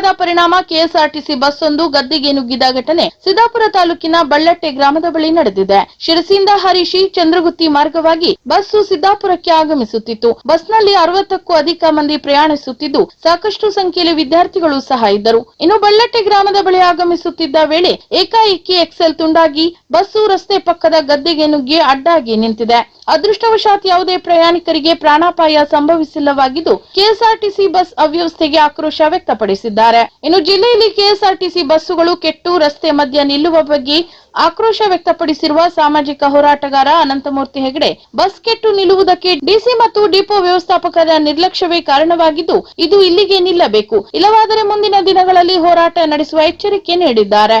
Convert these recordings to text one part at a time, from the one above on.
ತುಂಡಾದ ಪರಿಣಾಮ KSRTC bus ಒಂದು ಗದ್ದೆಗೆ ನುಗ್ಗಿದ ಘಟನೆ ಸಿದ್ದಾಪುರ ತಾಲೂಕಿನ ಬಳ್ಳಟ್ಟೆ ಗ್ರಾಮದ ಬಳಿ ನಡೆದಿದೆ. ಶಿರಸಿಯಿಂದ ಹರಿಶಿ ಚಂದ್ರಗುತ್ತಿ ಮಾರ್ಗವಾಗಿ ಬಸ್ಸು ಸಿದ್ದಾಪುರಕ್ಕೆ ಆಗಮಿಸುತ್ತಿತ್ತು. ಬಸ್ನಲ್ಲಿ ಅರವತ್ತಕ್ಕೂ ಅಧಿಕ ಮಂದಿ ಪ್ರಯಾಣಿಸುತ್ತಿದ್ದು, ಸಾಕಷ್ಟು ಸಂಖ್ಯೆಯಲ್ಲಿ ವಿದ್ಯಾರ್ಥಿಗಳು ಸಹ ಇದ್ದರು. ಇನ್ನು ಬಳ್ಳಟ್ಟೆ ಗ್ರಾಮದ ಬಳಿ ಆಗಮಿಸುತ್ತಿದ್ದ ವೇಳೆ ಏಕಾಏಕಿ ಎಕ್ಸೆಲ್ ತುಂಡಾಗಿ ಬಸ್ಸು ರಸ್ತೆ ಪಕ್ಕದ ಗದ್ದೆಗೆ ನುಗ್ಗಿ ಅಡ್ಡಾಗಿ ನಿಂತಿದೆ. ಅದೃಷ್ಟವಶಾತ್ ಯಾವುದೇ ಪ್ರಯಾಣಿಕರಿಗೆ ಪ್ರಾಣಾಪಾಯ ಸಂಭವಿಸಿಲ್ಲವಾಗಿದ್ದು, ಕೆಎಸ್ಆರ್ಟಿಸಿ ಬಸ್ ಅವ್ಯವಸ್ಥೆಗೆ ಆಕ್ರೋಶ ವ್ಯಕ್ತಪಡಿಸಿದ್ದಾರೆ. ಇನ್ನು ಜಿಲ್ಲೆಯಲ್ಲಿ ಕೆಎಸ್ಆರ್ಟಿಸಿ ಬಸ್ಸುಗಳು ಕೆಟ್ಟು ರಸ್ತೆ ಮಧ್ಯ ನಿಲ್ಲುವ ಬಗ್ಗೆ ಆಕ್ರೋಶ ವ್ಯಕ್ತಪಡಿಸಿರುವ ಸಾಮಾಜಿಕ ಹೋರಾಟಗಾರ ಅನಂತಮೂರ್ತಿ ಹೆಗಡೆ, ಬಸ್ ಕೆಟ್ಟು ನಿಲ್ಲುವುದಕ್ಕೆ ಡಿಸಿ ಮತ್ತು ಡಿಪೋ ವ್ಯವಸ್ಥಾಪಕರ ನಿರ್ಲಕ್ಷ್ಯವೇ ಕಾರಣವಾಗಿದ್ದು, ಇದು ಇಲ್ಲಿಗೆ ನಿಲ್ಲಬೇಕು. ಇಲ್ಲವಾದರೆ ಮುಂದಿನ ದಿನಗಳಲ್ಲಿ ಹೋರಾಟ ನಡೆಸುವ ಎಚ್ಚರಿಕೆ ನೀಡಿದ್ದಾರೆ.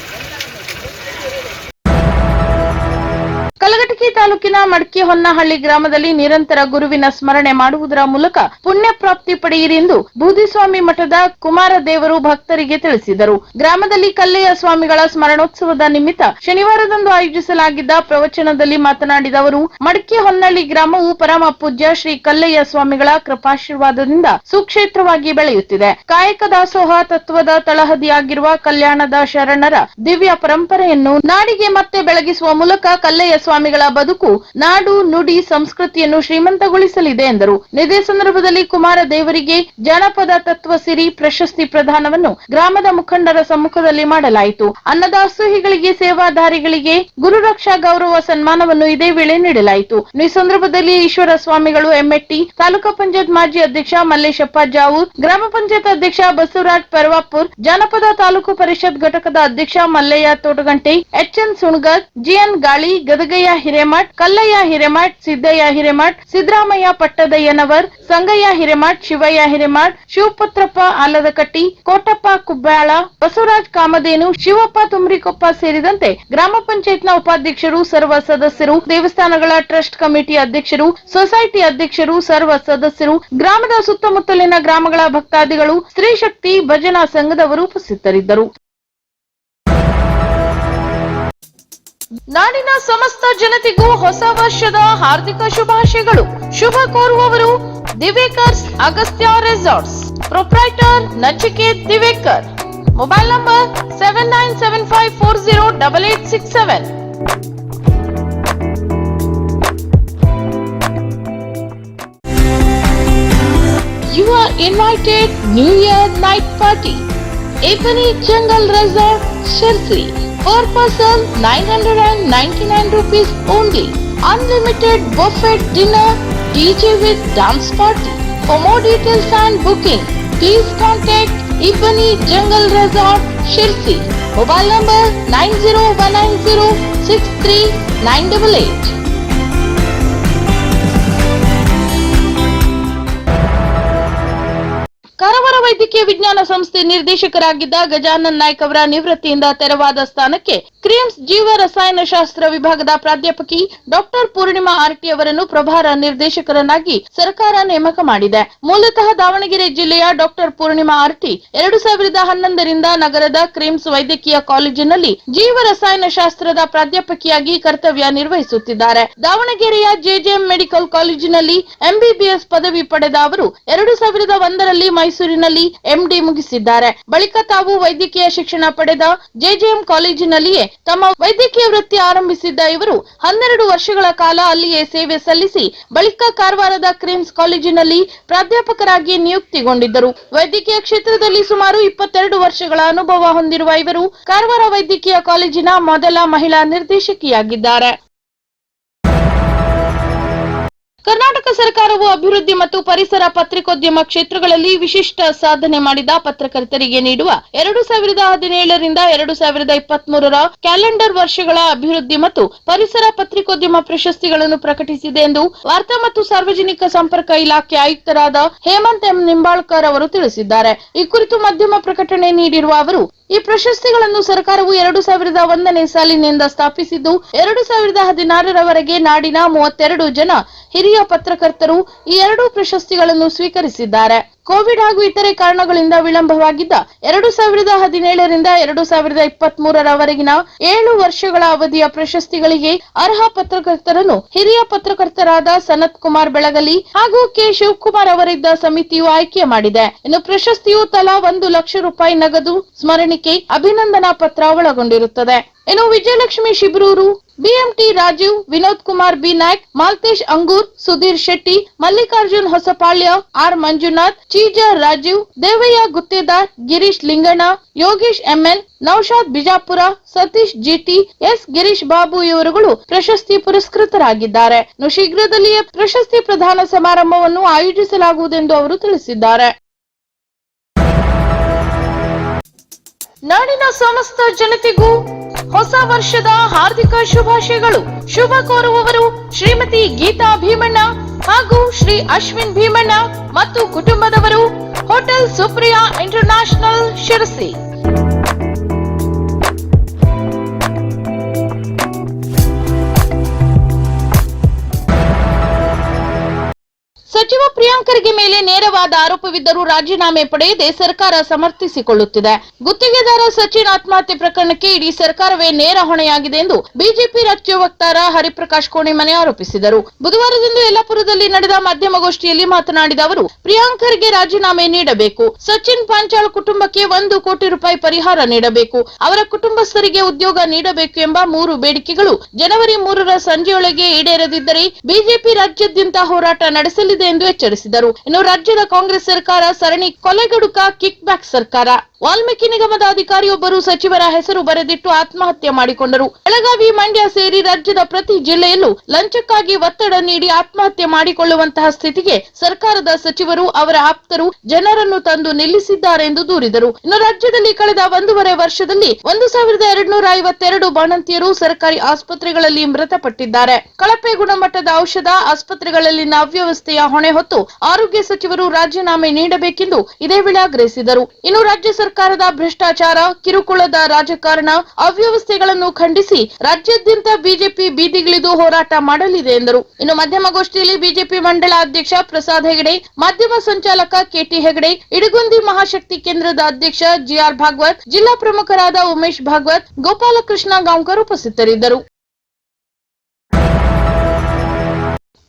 ಕಲಘಟಕಿ ತಾಲೂಕಿನ ಮಡಕಿ ಹೊನ್ನಹಳ್ಳಿ ಗ್ರಾಮದಲ್ಲಿ ನಿರಂತರ ಗುರುವಿನ ಸ್ಮರಣೆ ಮಾಡುವುದರ ಮೂಲಕ ಪುಣ್ಯ ಪ್ರಾಪ್ತಿ ಪಡೆಯಿರಿ ಎಂದು ಬೂದಿಸ್ವಾಮಿ ಮಠದ ಕುಮಾರ ದೇವರು ಭಕ್ತರಿಗೆ ತಿಳಿಸಿದರು. ಗ್ರಾಮದಲ್ಲಿ ಕಲ್ಲೆಯ ಸ್ವಾಮಿಗಳ ಸ್ಮರಣೋತ್ಸವದ ನಿಮಿತ್ತ ಶನಿವಾರದಂದು ಆಯೋಜಿಸಲಾಗಿದ್ದ ಪ್ರವಚನದಲ್ಲಿ ಮಾತನಾಡಿದ ಅವರು ಮಡಕಿ ಹೊನ್ನಹಳ್ಳಿ ಗ್ರಾಮವು ಪರಮ ಪೂಜ್ಯ ಶ್ರೀ ಕಲ್ಲಯ್ಯ ಸ್ವಾಮಿಗಳ ಕೃಪಾಶೀರ್ವಾದದಿಂದ ಸುಕ್ಷೇತ್ರವಾಗಿ ಬೆಳೆಯುತ್ತಿದೆ. ಕಾಯಕ ದಾಸೋಹ ತತ್ವದ ತಳಹದಿಯಾಗಿರುವ ಕಲ್ಯಾಣದ ಶರಣರ ದಿವ್ಯ ಪರಂಪರೆಯನ್ನು ನಾಡಿಗೆ ಮತ್ತೆ ಬೆಳಗಿಸುವ ಮೂಲಕ ಕಲ್ಲಯ್ಯ ಸ್ವಾಮಿಗಳ ಬದುಕು, ನಾಡು, ನುಡಿ, ಸಂಸ್ಕೃತಿಯನ್ನು ಶ್ರೀಮಂತಗೊಳಿಸಲಿದೆ ಎಂದರು. ಇದೇ ಸಂದರ್ಭದಲ್ಲಿ ಕುಮಾರ ದೇವರಿಗೆ ಜಾನಪದ ತತ್ವ ಸಿರಿ ಪ್ರಶಸ್ತಿ ಪ್ರದಾನವನ್ನು ಗ್ರಾಮದ ಮುಖಂಡರ ಸಮ್ಮುಖದಲ್ಲಿ ಮಾಡಲಾಯಿತು. ಅನ್ನದಾಸೋಹಿಗಳಿಗೆ, ಸೇವಾಧಾರಿಗಳಿಗೆ ಗುರುರಕ್ಷಾ ಗೌರವ ಸನ್ಮಾನವನ್ನು ಇದೇ ವೇಳೆ ನೀಡಲಾಯಿತು. ಈ ಸಂದರ್ಭದಲ್ಲಿ ಈಶ್ವರ ಸ್ವಾಮಿಗಳು ಎಂಎಟ್ಟಿ ತಾಲೂಕಾ ಪಂಚಾಯತ್ ಮಾಜಿ ಅಧ್ಯಕ್ಷ ಮಲ್ಲೇಶಪ್ಪ ಜಾವು ಗ್ರಾಮ ಪಂಚಾಯತ್ ಅಧ್ಯಕ್ಷ ಬಸವರಾಜ್ ಪರ್ವಾಪುರ್, ಜಾನಪದ ತಾಲೂಕು ಪರಿಷತ್ ಘಟಕದ ಅಧ್ಯಕ್ಷ Mallayya Totagante H N Sunagar G N Gali Gadagayya Hiremath, Kallayya Hiremath, Siddaiah Hiremath, Siddaramaiah ಪಟ್ಟದಯ್ಯನವರ್, Sangayya Hiremath, Shivaiah Hiremath, Shivaputrappa Aladakatti, Kotappa ಕುಬ್ಬಾಳ Basavaraj ಕಾಮಧೇನು, ಶಿವಪ್ಪ ತುಮರಿಕೊಪ್ಪ ಸೇರಿದಂತೆ ಗ್ರಾಮ ಪಂಚಾಯತ್ನ ಉಪಾಧ್ಯಕ್ಷರು, ಸರ್ವ ಸದಸ್ಯರು, ದೇವಸ್ಥಾನಗಳ ಟ್ರಸ್ಟ್ ಕಮಿಟಿ ಅಧ್ಯಕ್ಷರು, ಸೊಸೈಟಿ ಅಧ್ಯಕ್ಷರು, ಸರ್ವ ಸದಸ್ಯರು, ಗ್ರಾಮದ ಸುತ್ತಮುತ್ತಲಿನ ಗ್ರಾಮಗಳ ಭಕ್ತಾದಿಗಳು ಸ್ತ್ರೀಶಕ್ತಿ ಭಜನಾ ಸಂಘದವರು ಉಪಸ್ಥಿತರಿದ್ದರು. ನಾಡಿನ ಸಮಸ್ತ ಜನತೆಗೂ ಹೊಸ ವರ್ಷದ ಹಾರ್ದಿಕ ಶುಭಾಶಯಗಳು. ಶುಭ ಕೋರುವವರು Divekars Agastya resorts. Proprietor Nachiket Divekar mobile number seven nine seven five four zero double eight six seven You are invited New Year night party. Ebony Jungle Resort, Shirsi. Per person 999 rupees only. Unlimited buffet dinner, DJ with dance party. For more details and booking, please contact Ebony Jungle Resort, Shirsi. Mobile number 90190 Karwar ವೈದ್ಯಕೀಯ ವಿಜ್ಞಾನ ಸಂಸ್ಥೆ ನಿರ್ದೇಶಕರಾಗಿದ್ದ ಗಜಾನನ್ ನಾಯ್ಕ ಅವರ ನಿವೃತ್ತಿಯಿಂದ ತೆರವಾದ ಸ್ಥಾನಕ್ಕೆ ಕ್ರಿಮ್ಸ್ ಜೀವ ರಸಾಯನಶಾಸ್ತ್ರ ವಿಭಾಗದ ಪ್ರಾಧ್ಯಾಪಕಿ doctor Purnima RT ಅವರನ್ನು ಪ್ರಭಾರ ನಿರ್ದೇಶಕರನ್ನಾಗಿ ಸರ್ಕಾರ ನೇಮಕ ಮಾಡಿದೆ. ಮೂಲತಃ ದಾವಣಗೆರೆ ಜಿಲ್ಲೆಯ ಡಾಕ್ಟರ್ ಪೂರ್ಣಿಮಾ ಆರ್ಟಿ ಎರಡು ಸಾವಿರದ ಹನ್ನೊಂದರಿಂದ ನಗರದ ಕ್ರಿಮ್ಸ್ ವೈದ್ಯಕೀಯ ಕಾಲೇಜಿನಲ್ಲಿ ಜೀವ ರಸಾಯನಶಾಸ್ತ್ರದ ಪ್ರಾಧ್ಯಾಪಕಿಯಾಗಿ ಕರ್ತವ್ಯ ನಿರ್ವಹಿಸುತ್ತಿದ್ದಾರೆ. ದಾವಣಗೆರೆಯ ಜೆಜೆಎಂ ಮೆಡಿಕಲ್ ಕಾಲೇಜಿನಲ್ಲಿ ಎಂಬಿಬಿಎಸ್ ಪದವಿ ಪಡೆದ ಅವರು ಎರಡು ಸಾವಿರದ ಒಂದರಲ್ಲಿ ಮೈಸೂರಿನಲ್ಲಿ ಎಂಡಿ ಮುಗಿಸಿದ್ದಾರೆ. ಬಳಿಕ ತಾವು ವೈದ್ಯಕೀಯ ಶಿಕ್ಷಣ ಪಡೆದ ಜೆಜೆಎಂ ಕಾಲೇಜಿನಲ್ಲಿಯೇ ತಮ್ಮ ವೈದ್ಯಕೀಯ ವೃತ್ತಿ ಆರಂಭಿಸಿದ್ದ ಇವರು ಹನ್ನೆರಡು ವರ್ಷಗಳ ಕಾಲ ಅಲ್ಲಿಯೇ ಸೇವೆ ಸಲ್ಲಿಸಿ ಬಳಿಕ ಕಾರವಾರದ ಕ್ರಿಮ್ಸ್ ಕಾಲೇಜಿನಲ್ಲಿ ಪ್ರಾಧ್ಯಾಪಕರಾಗಿ ನಿಯುಕ್ತಿಗೊಂಡಿದ್ದರು. ವೈದ್ಯಕೀಯ ಕ್ಷೇತ್ರದಲ್ಲಿ ಸುಮಾರು ಇಪ್ಪತ್ತೆರಡು ವರ್ಷಗಳ ಅನುಭವ ಹೊಂದಿರುವ ಇವರು ಕಾರವಾರ ವೈದ್ಯಕೀಯ ಕಾಲೇಜಿನ ಮೊದಲ ಮಹಿಳಾ ನಿರ್ದೇಶಕಿಯಾಗಿದ್ದಾರೆ. ಕರ್ನಾಟಕ ಸರ್ಕಾರವು ಅಭಿವೃದ್ಧಿ ಮತ್ತು ಪರಿಸರ ಪತ್ರಿಕೋದ್ಯಮ ಕ್ಷೇತ್ರಗಳಲ್ಲಿ ವಿಶಿಷ್ಟ ಸಾಧನೆ ಮಾಡಿದ ಪತ್ರಕರ್ತರಿಗೆ ನೀಡುವ ಎರಡು ಸಾವಿರದ ಹದಿನೇಳರಿಂದ ಎರಡು ಸಾವಿರದ ಇಪ್ಪತ್ಮೂರರ ಕ್ಯಾಲೆಂಡರ್ ವರ್ಷಗಳ ಅಭಿವೃದ್ಧಿ ಮತ್ತು ಪರಿಸರ ಪತ್ರಿಕೋದ್ಯಮ ಪ್ರಶಸ್ತಿಗಳನ್ನು ಪ್ರಕಟಿಸಿದೆ ಎಂದು ವಾರ್ತಾ ಮತ್ತು ಸಾರ್ವಜನಿಕ ಸಂಪರ್ಕ ಇಲಾಖೆ ಆಯುಕ್ತರಾದ ಹೇಮಂತ್ ಎಂ ನಿಂಬಾಳ್ಕರ್ ಅವರು ತಿಳಿಸಿದ್ದಾರೆ. ಈ ಕುರಿತು ಮಾಧ್ಯಮ ಪ್ರಕಟಣೆ ನೀಡಿರುವ ಅವರು, ಈ ಪ್ರಶಸ್ತಿಗಳನ್ನು ಸರ್ಕಾರವು ಎರಡು ಸಾವಿರದ ಒಂದನೇ ಸಾಲಿನಿಂದ ಸ್ಥಾಪಿಸಿದ್ದು ಎರಡು ಸಾವಿರದ ಹದಿನಾರರವರೆಗೆ ನಾಡಿನ ಮೂವತ್ತೆರಡು ಜನ ಹಿರಿಯ ಪತ್ರಕರ್ತರು ಈ ಎರಡೂ ಪ್ರಶಸ್ತಿಗಳನ್ನು ಸ್ವೀಕರಿಸಿದ್ದಾರೆ. ಕೋವಿಡ್ ಹಾಗೂ ಇತರೆ ಕಾರಣಗಳಿಂದ ವಿಳಂಬವಾಗಿದ್ದ ಎರಡು ಸಾವಿರದ ಹದಿನೇಳರಿಂದ ಎರಡು ಸಾವಿರದ ಇಪ್ಪತ್ತ್ ಮೂರರವರೆಗಿನ ಏಳು ವರ್ಷಗಳ ಅವಧಿಯ ಪ್ರಶಸ್ತಿಗಳಿಗೆ ಅರ್ಹ ಪತ್ರಕರ್ತರನ್ನು ಹಿರಿಯ ಪತ್ರಕರ್ತರಾದ ಸನತ್ ಕುಮಾರ್ ಬೆಳಗಲಿ ಹಾಗೂ ಕೆ ಶಿವಕುಮಾರ್ ಅವರಿದ್ದ ಸಮಿತಿಯು ಆಯ್ಕೆ ಮಾಡಿದೆ. ಇನ್ನು ಪ್ರಶಸ್ತಿಯು ತಲಾ ಒಂದು ಲಕ್ಷ ರೂಪಾಯಿ ನಗದು ಸ್ಮರಣಿಕೆ ಅಭಿನಂದನಾ ಪತ್ರ ಒಳಗೊಂಡಿರುತ್ತದೆ. ಇನ್ನು Vijayalakshmi Shibruru, B M T Rajeev, Vinod Kumar B Naik, Maltesh Angur, Sudhir Shetty, Mallikarjun Hosapalya, R Manjunath Cheeja, Rajeev, Devayya Guttedar, Girish Linganna, Yogesh M L, Naushad Bijapur, Satish G T, S Girish Babu ಇವರುಗಳು ಪ್ರಶಸ್ತಿ ಪುರಸ್ಕೃತರಾಗಿದ್ದಾರೆ. ಶೀಘ್ರದಲ್ಲಿಯೇ ಪ್ರಶಸ್ತಿ ಪ್ರದಾನ ಸಮಾರಂಭವನ್ನು ಆಯೋಜಿಸಲಾಗುವುದೆಂದು ಅವರು ತಿಳಿಸಿದ್ದಾರೆ. ನಾಡಿನ ಸಮಸ್ತ ಜನತೆಗೂ ಹೊಸ ವರ್ಷದ ಹಾರ್ದಿಕ ಶುಭಾಶಯಗಳು. ಶುಭ ಕೋರುವವರು ಶ್ರೀಮತಿ ಗೀತಾ ಭೀಮಣ್ಣ ಹಾಗೂ ಶ್ರೀ ಅಶ್ವಿನ್ ಭೀಮಣ್ಣ ಮತ್ತು ಕುಟುಂಬದವರು, ಹೋಟೆಲ್ ಸುಪ್ರಿಯಾ ಇಂಟರ್ನ್ಯಾಷನಲ್ ಶಿರಸಿ. ಸಚಿವ ಪ್ರಿಯಾಂಕರಿಗೆ ಮೇಲೆ ನೇರವಾದ ಆರೋಪವಿದ್ದರೂ ರಾಜೀನಾಮೆ ಪಡೆಯದೆ ಸರ್ಕಾರ ಸಮರ್ಥಿಸಿಕೊಳ್ಳುತ್ತಿದೆ. ಗುತ್ತಿಗೆದಾರ ಸಚಿನ್ ಆತ್ಮಹತ್ಯೆ ಪ್ರಕರಣಕ್ಕೆ ಇಡೀ ಸರ್ಕಾರವೇ ನೇರ ಹೊಣೆಯಾಗಿದೆ ಎಂದು ಬಿಜೆಪಿ ರಾಜ್ಯ ವಕ್ತಾರ ಹರಿಪ್ರಕಾಶ್ ಕೋಣೆಮನೆ ಆರೋಪಿಸಿದರು. ಬುಧವಾರದಂದು ಯಲ್ಲಾಪುರದಲ್ಲಿ ನಡೆದ ಮಾಧ್ಯಮಗೋಷ್ಠಿಯಲ್ಲಿ ಮಾತನಾಡಿದ ಅವರು, ಪ್ರಿಯಾಂಕರ್ಗೆ ರಾಜೀನಾಮೆ ನೀಡಬೇಕು. ಸಚಿನ್ ಪಾಂಚಾಳ್ ಕುಟುಂಬಕ್ಕೆ ಒಂದು ಕೋಟಿ ರೂಪಾಯಿ ಪರಿಹಾರ ನೀಡಬೇಕು. ಅವರ ಕುಟುಂಬಸ್ಥರಿಗೆ ಉದ್ಯೋಗ ನೀಡಬೇಕು ಎಂಬ ಮೂರು ಬೇಡಿಕೆಗಳು ಜನವರಿ ಮೂರರ ಸಂಜೆಯೊಳಗೆ ಈಡೇರದಿದ್ದರೆ ಬಿಜೆಪಿ ರಾಜ್ಯಾದ್ಯಂತ ಹೋರಾಟ ನಡೆಸಲಿದೆ ಎಂದು ಎಚ್ಚರಿಸಿದರು. ಇನ್ನು ರಾಜ್ಯದ ಕಾಂಗ್ರೆಸ್ ಸರ್ಕಾರ ಸರಣಿ ಕೊಲೆಗಡುಕ ಕಿಕ್ ಬ್ಯಾಕ್ ಸರ್ಕಾರ. ವಾಲ್ಮೀಕಿ ನಿಗಮದ ಅಧಿಕಾರಿಯೊಬ್ಬರು ಸಚಿವರ ಹೆಸರು ಬರೆದಿಟ್ಟು ಆತ್ಮಹತ್ಯೆ ಮಾಡಿಕೊಂಡರು. ಬೆಳಗಾವಿ ಮಂಡ್ಯ ಸೇರಿ ರಾಜ್ಯದ ಪ್ರತಿ ಜಿಲ್ಲೆಯಲ್ಲೂ ಲಂಚಕ್ಕಾಗಿ ಒತ್ತಡ ನೀಡಿ ಆತ್ಮಹತ್ಯೆ ಮಾಡಿಕೊಳ್ಳುವಂತಹ ಸ್ಥಿತಿಗೆ ಸರ್ಕಾರದ ಸಚಿವರು ಅವರ ಆಪ್ತರು ಜನರನ್ನು ತಂದು ನಿಲ್ಲಿಸಿದ್ದಾರೆ ಎಂದು ದೂರಿದರು. ಇನ್ನು ರಾಜ್ಯದಲ್ಲಿ ಕಳೆದ ಒಂದೂವರೆ ವರ್ಷದಲ್ಲಿ ಒಂದು ಸಾವಿರದ ಎರಡ್ನೂರ ಐವತ್ತೆರಡು ಬಾಣಂತಿಯರು ಸರ್ಕಾರಿ ಆಸ್ಪತ್ರೆಗಳಲ್ಲಿ ಮೃತಪಟ್ಟಿದ್ದಾರೆ. ಕಳಪೆ ಗುಣಮಟ್ಟದ ಔಷಧ ಆಸ್ಪತ್ರೆಗಳಲ್ಲಿನ ಅವ್ಯವಸ್ಥೆಯ ಹೊಣೆ ಹೊತ್ತು ಆರೋಗ್ಯ ಸಚಿವರು ರಾಜೀನಾಮೆ ನೀಡಬೇಕೆಂದು ಇದೇ ವೇಳೆ ಆಗ್ರಹಿಸಿದರು. ಇನ್ನು ರಾಜ್ಯ ಸರ್ಕಾರದ ಭ್ರಷ್ಟಾಚಾರ, ಕಿರುಕುಳದ ರಾಜಕಾರಣ ಅವ್ಯವಸ್ಥೆಗಳನ್ನು ಖಂಡಿಸಿ ರಾಜ್ಯಾದ್ಯಂತ ಬಿಜೆಪಿ ಬೀದಿಗಿಳಿದು ಹೋರಾಟ ಮಾಡಲಿದೆ ಎಂದರು. ಇನ್ನು ಮಾಧ್ಯಮಗೋಷ್ಠಿಯಲ್ಲಿ ಬಿಜೆಪಿ ಮಂಡಳ ಅಧ್ಯಕ್ಷ ಪ್ರಸಾದ್ ಹೆಗಡೆ, ಮಾಧ್ಯಮ ಸಂಚಾಲಕ ಕೆಟಿ ಹೆಗಡೆ, ಇಡಗುಂದಿ ಮಹಾಶಕ್ತಿ ಕೇಂದ್ರದ ಅಧ್ಯಕ್ಷ ಜಿಆರ್ ಭಾಗವತ್, ಜಿಲ್ಲಾ ಪ್ರಮುಖರಾದ ಉಮೇಶ್ ಭಾಗವತ್, ಗೋಪಾಲಕೃಷ್ಣ ಗಾಂವ್ಕರ್ ಉಪಸ್ಥಿತರಿದ್ದರು.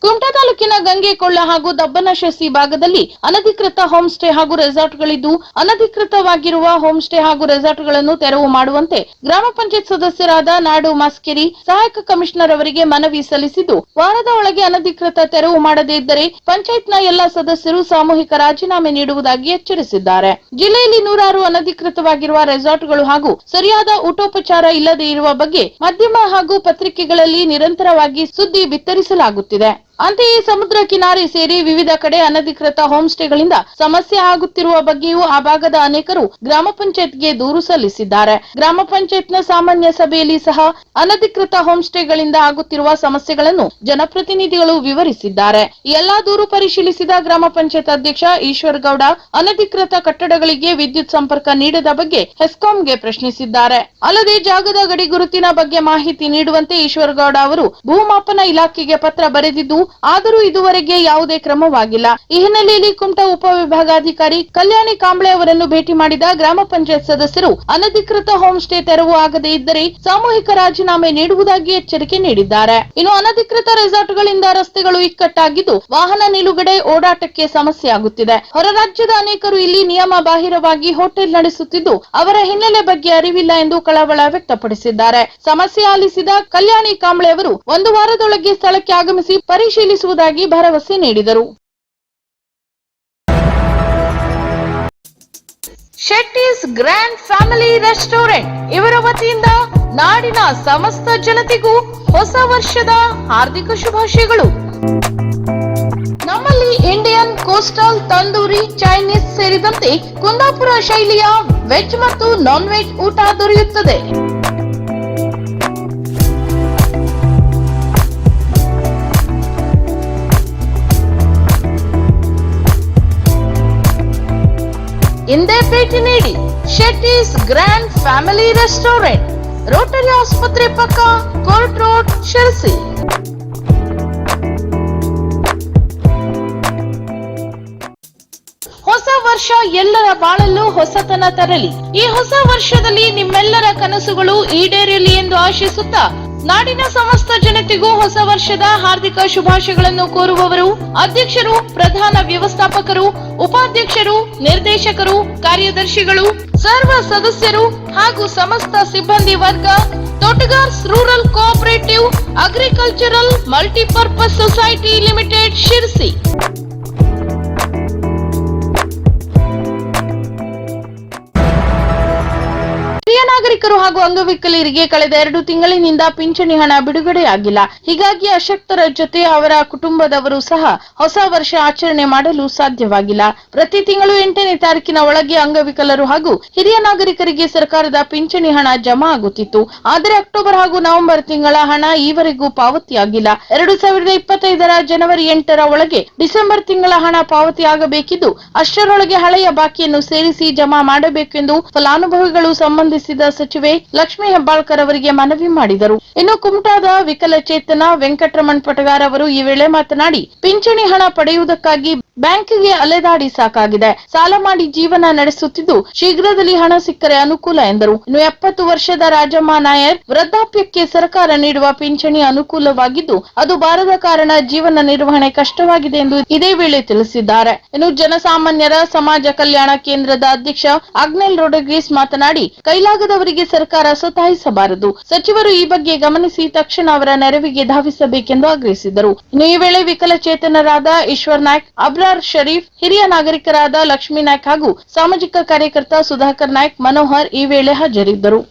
ಕುಮಟಾ ತಾಲೂಕಿನ ಗಂಗೆಕೊಳ್ಳ ಹಾಗೂ ದಬ್ಬನಶೆಸಿ ಭಾಗದಲ್ಲಿ ಅನಧಿಕೃತ ಹೋಮ್ ಸ್ಟೇ ಹಾಗೂ ರೆಸಾರ್ಟ್ಗಳಿದ್ದು, ಅನಧಿಕೃತವಾಗಿರುವ ಹೋಮ್ ಸ್ಟೇ ಹಾಗೂ ರೆಸಾರ್ಟ್ಗಳನ್ನು ತೆರವು ಮಾಡುವಂತೆ ಗ್ರಾಮ ಪಂಚಾಯತ್ ಸದಸ್ಯರಾದ ನಾಡು ಮಾಸ್ಕೇರಿ ಸಹಾಯಕ ಕಮಿಷನರ್ ಅವರಿಗೆ ಮನವಿ ಸಲ್ಲಿಸಿದ್ದು, ವಾರದ ಒಳಗೆ ಅನಧಿಕೃತ ತೆರವು ಮಾಡದೇ ಇದ್ದರೆ ಪಂಚಾಯತ್ನ ಎಲ್ಲಾ ಸದಸ್ಯರು ಸಾಮೂಹಿಕ ರಾಜೀನಾಮೆ ನೀಡುವುದಾಗಿ ಎಚ್ಚರಿಸಿದ್ದಾರೆ. ಜಿಲ್ಲೆಯಲ್ಲಿ ನೂರಾರು ಅನಧಿಕೃತವಾಗಿರುವ ರೆಸಾರ್ಟ್ಗಳು ಹಾಗೂ ಸರಿಯಾದ ಊಟೋಪಚಾರ ಇಲ್ಲದೆ ಇರುವ ಬಗ್ಗೆ ಮಾಧ್ಯಮ ಹಾಗೂ ಪತ್ರಿಕೆಗಳಲ್ಲಿ ನಿರಂತರವಾಗಿ ಸುದ್ದಿ ಬಿತ್ತರಿಸಲಾಗುತ್ತಿದೆ. ಅಂತೆಯೇ ಸಮುದ್ರ ಕಿನಾರೆ ಸೇರಿ ವಿವಿಧ ಕಡೆ ಅನಧಿಕೃತ ಹೋಮ್ ಸ್ಟೇಗಳಿಂದ ಸಮಸ್ಯೆ ಆಗುತ್ತಿರುವ ಬಗ್ಗೆಯೂ ಆ ಭಾಗದ ಅನೇಕರು ಗ್ರಾಮ ಪಂಚಾಯತ್ಗೆ ದೂರು ಸಲ್ಲಿಸಿದ್ದಾರೆ. ಗ್ರಾಮ ಪಂಚಾಯತ್ನ ಸಾಮಾನ್ಯ ಸಭೆಯಲ್ಲಿ ಸಹ ಅನಧಿಕೃತ ಹೋಮ್ ಸ್ಟೇಗಳಿಂದ ಆಗುತ್ತಿರುವ ಸಮಸ್ಯೆಗಳನ್ನು ಜನಪ್ರತಿನಿಧಿಗಳು ವಿವರಿಸಿದ್ದಾರೆ. ಎಲ್ಲಾ ದೂರು ಪರಿಶೀಲಿಸಿದ ಗ್ರಾಮ ಪಂಚಾಯತ್ ಅಧ್ಯಕ್ಷ ಈಶ್ವರಗೌಡ ಅನಧಿಕೃತ ಕಟ್ಟಡಗಳಿಗೆ ವಿದ್ಯುತ್ ಸಂಪರ್ಕ ನೀಡದ ಬಗ್ಗೆ ಹೆಸ್ಕಾಂಗೆ ಪ್ರಶ್ನಿಸಿದ್ದಾರೆ. ಅಲ್ಲದೆ ಜಾಗದ ಗಡಿ ಗುರುತಿನ ಬಗ್ಗೆ ಮಾಹಿತಿ ನೀಡುವಂತೆ ಈಶ್ವರಗೌಡ ಅವರು ಭೂಮಾಪನ ಇಲಾಖೆಗೆ ಪತ್ರ ಬರೆದಿದ್ದು ಆದರೂ ಇದುವರೆಗೆ ಯಾವುದೇ ಕ್ರಮವಾಗಿಲ್ಲ. ಈ ಹಿನ್ನೆಲೆಯಲ್ಲಿ ಕುಮಟಾ ಉಪವಿಭಾಗಾಧಿಕಾರಿ ಕಲ್ಯಾಣಿ ಕಾಂಬ್ಳೆ ಅವರನ್ನು ಭೇಟಿ ಮಾಡಿದ ಗ್ರಾಮ ಪಂಚಾಯತ್ ಸದಸ್ಯರು, ಅನಧಿಕೃತ ಹೋಮ್ ಸ್ಟೇ ತೆರವು ಆಗದೇ ಇದ್ದರೆ ಸಾಮೂಹಿಕ ರಾಜೀನಾಮೆ ನೀಡುವುದಾಗಿ ಎಚ್ಚರಿಕೆ ನೀಡಿದ್ದಾರೆ. ಇನ್ನು ಅನಧಿಕೃತ ರೆಸಾರ್ಟ್ಗಳಿಂದ ರಸ್ತೆಗಳು ಇಕ್ಕಟ್ಟಾಗಿದ್ದು, ವಾಹನ ನಿಲುಗಡೆ ಓಡಾಟಕ್ಕೆ ಸಮಸ್ಯೆ ಆಗುತ್ತಿದೆ. ಹೊರ ರಾಜ್ಯದ ಅನೇಕರು ಇಲ್ಲಿ ನಿಯಮ ಬಾಹಿರವಾಗಿ ಹೋಟೆಲ್ ನಡೆಸುತ್ತಿದ್ದು, ಅವರ ಹಿನ್ನೆಲೆ ಬಗ್ಗೆ ಅರಿವಿಲ್ಲ ಎಂದು ಕಳವಳ ವ್ಯಕ್ತಪಡಿಸಿದ್ದಾರೆ. ಸಮಸ್ಯೆ ಆಲಿಸಿದ ಕಲ್ಯಾಣಿ ಕಾಂಬ್ಳೆ ಅವರು ಒಂದು ವಾರದೊಳಗೆ ಸ್ಥಳಕ್ಕೆ ಆಗಮಿಸಿ ಪರಿಶೀಲಿಸುವುದಾಗಿ ಭರವಸೆ ನೀಡಿದರು. ಶೆಟ್ಟಿಸ್ ಗ್ರ್ಯಾಂಡ್ ಫ್ಯಾಮಿಲಿ ರೆಸ್ಟೋರೆಂಟ್ ಇವರ ವತಿಯಿಂದ ನಾಡಿನ ಸಮಸ್ತ ಜನತೆಗೂ ಹೊಸ ವರ್ಷದ ಹಾರ್ದಿಕ ಶುಭಾಶಯಗಳು. ನಮ್ಮಲ್ಲಿ ಇಂಡಿಯನ್ ಕೋಸ್ಟಲ್ ತಂದೂರಿ ಚೈನೀಸ್ ಸೇರಿದಂತೆ ಕುಂದಾಪುರ ಶೈಲಿಯ ವೆಜ್ ಮತ್ತು ನಾನ್ ವೆಜ್ ಊಟ ದೊರೆಯುತ್ತದೆ. ಹಿಂದೆ ಭೇಟಿ ನೀಡಿ Shettys grand family restaurant, rotary ಆಸ್ಪತ್ರೆ ಪಕ್ಕ ಕೋರ್ಟ್ ರೋಡ್ ಶಿರಸಿ ಹೊಸ ವರ್ಷ ಎಲ್ಲರ ಬಾಳಲ್ಲೂ ಹೊಸತನ ತರಲಿ. ಈ ಹೊಸ ವರ್ಷದಲ್ಲಿ ನಿಮ್ಮೆಲ್ಲರ ಕನಸುಗಳು ಈಡೇರಲಿ ಎಂದು ಆಶಿಸುತ್ತಾ ನಾಡಿನ ಸಮಸ್ತ ಜನತೆಗೂ ಹೊಸ ವರ್ಷದ ಹಾರ್ದಿಕ ಶುಭಾಶಯಗಳನ್ನು ಕೋರುವವರು, ಅಧ್ಯಕ್ಷರು, ಪ್ರಧಾನ ವ್ಯವಸ್ಥಾಪಕರು, ಉಪಾಧ್ಯಕ್ಷರು, ನಿರ್ದೇಶಕರು, ಕಾರ್ಯದರ್ಶಿಗಳು, ಸರ್ವ ಸದಸ್ಯರು ಹಾಗೂ ಸಮಸ್ತ ಸಿಬ್ಬಂದಿ ವರ್ಗ, Totagars rural cooperative agricultural multipurpose society limited Sirsi. ನಾಗರಿಕರು ಹಾಗೂ ಅಂಗವಿಕಲರಿಗೆ ಕಳೆದ ಎರಡು ತಿಂಗಳಿನಿಂದ ಪಿಂಚಣಿ ಹಣ ಬಿಡುಗಡೆಯಾಗಿಲ್ಲ. ಹೀಗಾಗಿ ಅಶಕ್ತರ ಜೊತೆ ಅವರ ಕುಟುಂಬದವರು ಸಹ ಹೊಸ ವರ್ಷ ಆಚರಣೆ ಮಾಡಲು ಸಾಧ್ಯವಾಗಿಲ್ಲ. ಪ್ರತಿ ತಿಂಗಳು ಎಂಟನೇ ತಾರೀಕಿನ ಒಳಗೆ ಅಂಗವಿಕಲರು ಹಾಗೂ ಹಿರಿಯ ನಾಗರಿಕರಿಗೆ ಸರ್ಕಾರದ ಪಿಂಚಣಿ ಹಣ ಜಮಾ ಆಗುತ್ತಿತ್ತು. ಆದರೆ ಅಕ್ಟೋಬರ್ ಹಾಗೂ ನವೆಂಬರ್ ತಿಂಗಳ ಹಣ ಈವರೆಗೂ ಪಾವತಿಯಾಗಿಲ್ಲ. ಎರಡು ಸಾವಿರದ ಇಪ್ಪತ್ತೈದರ ಜನವರಿ ಎಂಟರ ಒಳಗೆ ಡಿಸೆಂಬರ್ ತಿಂಗಳ ಹಣ ಪಾವತಿಯಾಗಬೇಕಿದ್ದು ಅಷ್ಟರೊಳಗೆ ಹಳೆಯ ಬಾಕಿಯನ್ನು ಸೇರಿಸಿ ಜಮಾ ಮಾಡಬೇಕೆಂದು ಫಲಾನುಭವಿಗಳು ಸಂಬಂಧಿಸಿದ ಸಚಿವೆ ಲಕ್ಷ್ಮೀ ಹೆಬ್ಬಾಳ್ಕರ್ ಅವರಿಗೆ ಮನವಿ ಮಾಡಿದರು. ಇನ್ನು ಕುಮಟಾದ ವಿಕಲಚೇತನ ವೆಂಕಟರಮಣ್ ಪಟಗಾರ್ ಅವರು ಈ ವೇಳೆ ಮಾತನಾಡಿ, ಪಿಂಚಣಿ ಹಣ ಪಡೆಯುವುದಕ್ಕಾಗಿ ಬ್ಯಾಂಕಿಗೆ ಅಲೆದಾಡಿ ಸಾಕಾಗಿದೆ. ಸಾಲ ಮಾಡಿ ಜೀವನ ನಡೆಸುತ್ತಿದ್ದು ಶೀಘ್ರದಲ್ಲಿ ಹಣ ಸಿಕ್ಕರೆ ಅನುಕೂಲ ಎಂದರು. ಇನ್ನು ಎಪ್ಪತ್ತು ವರ್ಷದ ರಾಜಮ್ಮ ನಾಯರ್ ವೃದ್ಧಾಪ್ಯಕ್ಕೆ ಸರ್ಕಾರ ನೀಡುವ ಪಿಂಚಣಿ ಅನುಕೂಲವಾಗಿದ್ದು, ಅದು ಬಾರದ ಕಾರಣ ಜೀವನ ನಿರ್ವಹಣೆ ಕಷ್ಟವಾಗಿದೆ ಎಂದು ಇದೇ ವೇಳೆ ತಿಳಿಸಿದ್ದಾರೆ. ಇನ್ನು ಜನಸಾಮಾನ್ಯರ ಸಮಾಜ ಕಲ್ಯಾಣ ಕೇಂದ್ರದ ಅಧ್ಯಕ್ಷ ಅಗ್ನೇಲ್ ರೊಡ್ರಿಗೀಸ್ ಮಾತನಾಡಿ ವರ್ಗದವರಿಗೆ ಸರ್ಕಾರ ಸತಾಯಿಸಬಾರದು. ಸಚಿವರು ಈ ಬಗ್ಗೆ ಗಮನಿಸಿ ತಕ್ಷಣ ಅವರ ನೆರವಿಗೆ ಧಾವಿಸಬೇಕೆಂದು ಆಗ್ರಹಿಸಿದರು. ಇನ್ನು ಈ ವೇಳೆ ವಿಕಲಚೇತನರಾದ ಈಶ್ವರ್ ನಾಯ್ಕ್, ಅಬ್ರಾರ್ ಶರೀಫ್, ಹಿರಿಯ ನಾಗರಿಕರಾದ ಲಕ್ಷ್ಮೀ ನಾಯ್ಕ್ ಹಾಗೂ ಸಾಮಾಜಿಕ ಕಾರ್ಯಕರ್ತ ಸುಧಾಕರ್ ನಾಯ್ಕ್, ಮನೋಹರ್ ಈ ವೇಳೆ ಹಾಜರಿದ್ದರು.